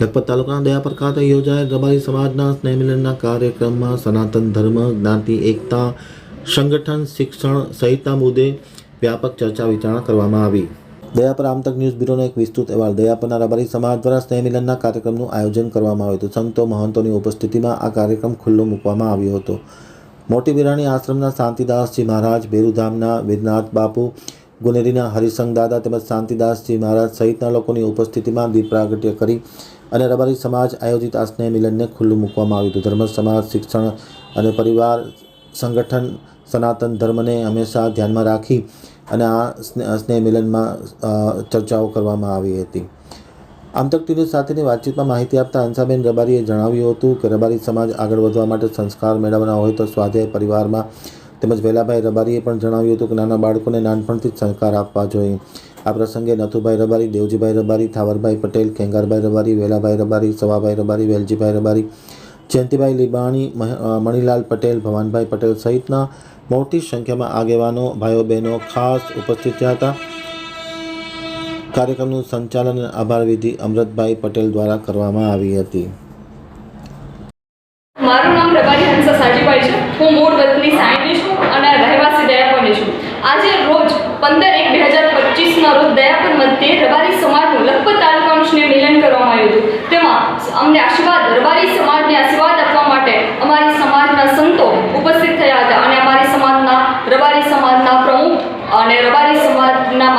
લખપત તાલુકાના દયાપર ખાતે યોજાયેલ રબારી સમાજના સ્નેહમિલનના કાર્યક્રમમાં સનાતન ધર્મ, જ્ઞાતિ, એકતા, સંગઠન, શિક્ષણ સહિતના મુદ્દે વ્યાપક ચર્ચા વિચારણા કરવામાં આવી. દયાપર આમતક ન્યૂઝ બ્યુરોનો એક વિસ્તૃત અહેવાલ. દયાપરના રબારી સમાજ દ્વારા સ્નેહમિલનના કાર્યક્રમનું આયોજન કરવામાં આવ્યું હતું. સંતો, મહંતોની ઉપસ્થિતિમાં આ કાર્યક્રમ ખુલ્લો મૂકવામાં આવ્યો હતો. મોટી બિરાણી આશ્રમના શાંતિદાસજી મહારાજ બેરુધામના વિરનાથ બાપુ ગુનેરીના હરિસંગ દાદા તેમજ શાંતિદાસજી મહારાજ સહિતના લોકોની ઉપસ્થિતિમાં દીપ પ્રાગટ્ય કરી અને રબારી સમાજ આયોજિત આ સ્નેહ મિલનને ખુલ્લું મૂકવામાં આવ્યું હતું. ધર્મ, સમાજ, શિક્ષણ અને પરિવાર, સંગઠન, સનાતન ધર્મને હંમેશા ધ્યાનમાં રાખી અને આ સ્નેહ મિલનમાં ચર્ચાઓ કરવામાં આવી હતી. આમતક ટીવી સાથેની વાતચીતમાં માહિતી આપતા હંસાબેન રબારીએ જણાવ્યું હતું કે રબારી સમાજ આગળ વધવા માટે સંસ્કાર મેળવવાના હોય તો સ્વાધ્યાય પરિવારમાં તેમજ વેલાભાઈ રબારીએ પણ જણાવ્યું હતું કે નાના બાળકોને નાનપણથી જ સંસ્કાર આપવા જોઈએ. આ પ્રસંગે નથુભાઈ રબારી, દેવજીભાઈ રબારી, થાવરભાઈ પટેલ, ખેંગારભાઈ રબારી, વેલાભાઈ રબારી, સવાભાઈ રબારી, વેલજીભાઈ રબારી, જયંતિભાઈ લીબાણી મણિલાલ પટેલ, ભવાનભાઈ પટેલ સહિતના મોટી સંખ્યામાં આગેવાનો, ભાઈઓ બહેનો ખાસ ઉપસ્થિત રહ્યા હતા. કાર્યક્રમનું સંચાલન આભાર વિધિ અમૃતભાઈ પટેલ દ્વારા કરવામાં આવી હતી. મારું નામ રબારી હંસા સાજીભાઈ છે. હું મૂળ વતની સાયની છું અને રહેવાસી દયાપરની છું આજે રોજ પંદર એક બે હજાર પચીસના રોજ દયાપર મધ્યે રબારી સમાજનું લખપત તાલુકા અંશને મિલન કરવામાં આવ્યું હતું. તેમાં અમને આશીર્વાદ, રબારી સમાજને આશીર્વાદ આપવા માટે અમારી સમાજના સંતો ઉપસ્થિત થયા હતા અને અમારી સમાજના રબારી સમાજના પ્રમુખ અને રબારી સમાજના